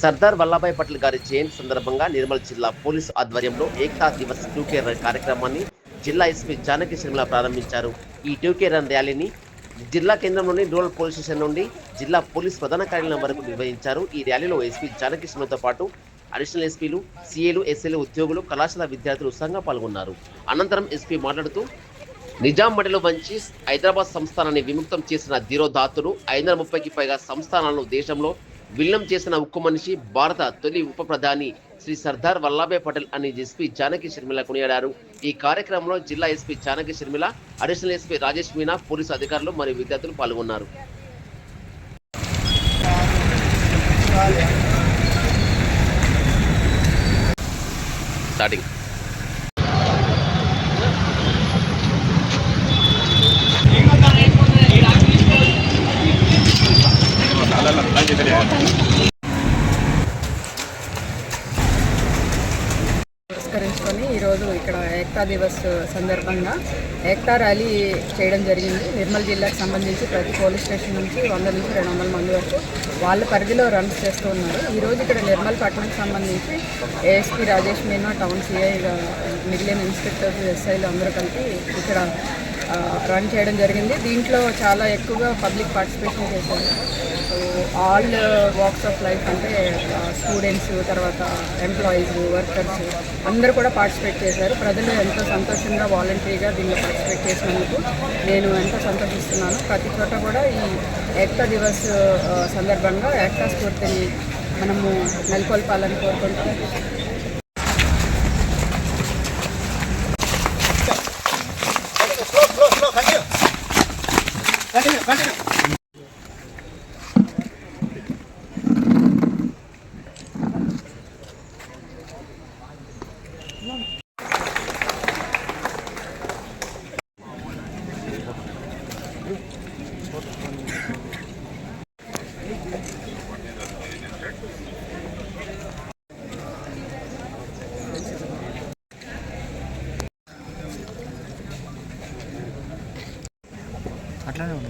సర్దార్ వల్లభాయ్ పటేల్ గారి జయంతి సందర్భంగా నిర్మల్ జిల్లా పోలీసు ఆధ్వర్యంలో ఏకతా దివస్ టూకే రన్ కార్యక్రమాన్ని జిల్లా ఎస్పీ జానకి శర్మల ప్రారంభించారు. ఈ టూకే రన్ ర్యాలీని జిల్లా కేంద్రంలోని రూరల్ పోలీస్ స్టేషన్ నుండి జిల్లా పోలీస్ ప్రధాన కార్యాలయం వరకు నిర్వహించారు. ఈ ర్యాలీలో ఎస్పీ జానకి శర్మలతో పాటు అడిషనల్ ఎస్పీలు సీఏలు ఎస్ఏలు ఉద్యోగులు కళాశాల విద్యార్థులు ఉత్సాహంగా పాల్గొన్నారు. అనంతరం ఎస్పీ మాట్లాడుతూ నిజాం మడిలో వంచి హైదరాబాద్ సంస్థానాన్ని విముక్తం చేసిన ధీరోధాతులు ఐదు వందల ముప్పైకి పైగా సంస్థానాలను దేశంలో విలీనం చేసిన ఉక్కు మనిషి భారత తొలి ఉప ప్రధాని శ్రీ సర్దార్ వల్లభాయ్ పటేల్ అని ఎస్పీ జానకి షర్మిల కొనియాడారు. ఈ కార్యక్రమంలో జిల్లా SP Janaki Sharmila additional SP Rajesh Meena police అధికారులు మరియు విద్యార్థులు పాల్గొన్నారు. స్టార్టింగ్ పురస్కరించుకొని ఈరోజు ఇక్కడ ఏక్తా దివస్ సందర్భంగా ఏక్తా ర్యాలీ చేయడం జరిగింది. నిర్మల్ జిల్లాకు సంబంధించి ప్రతి పోలీస్ స్టేషన్ నుంచి వంద నుంచి రెండు వందల మంది వరకు వాళ్ళ పరిధిలో రన్స్ చేస్తూ ఉన్నారు. ఈరోజు ఇక్కడ నిర్మల్ పట్టణంకి సంబంధించి ASP Rajesh Meena town CI మిగిలిన ఇన్స్పెక్టర్స్ ఎస్ఐలు అందరూ కలిపి ఇక్కడ రన్ చేయడం జరిగింది. దీంట్లో చాలా ఎక్కువగా పబ్లిక్ పార్టిసిపేషన్ చేశారు. So all walks of life అంటే స్టూడెంట్స్ తర్వాత ఎంప్లాయీస్ వర్కర్స్ అందరూ కూడా పార్టిసిపేట్ చేశారు. ప్రజలు ఎంతో సంతోషంగా వాలంటరీగా దీనిలో పార్టిసిపేట్ చేసినందుకు నేను ఎంతో సంతోషిస్తున్నాను. ప్రతి చోట కూడా ఈ ఏక్తా దివస్ సందర్భంగా ఏక్తా స్ఫూర్తిని మనము నెలకొల్పాలని కోరుకుంటున్నాను. 関係ない。అట్లానే ఉంది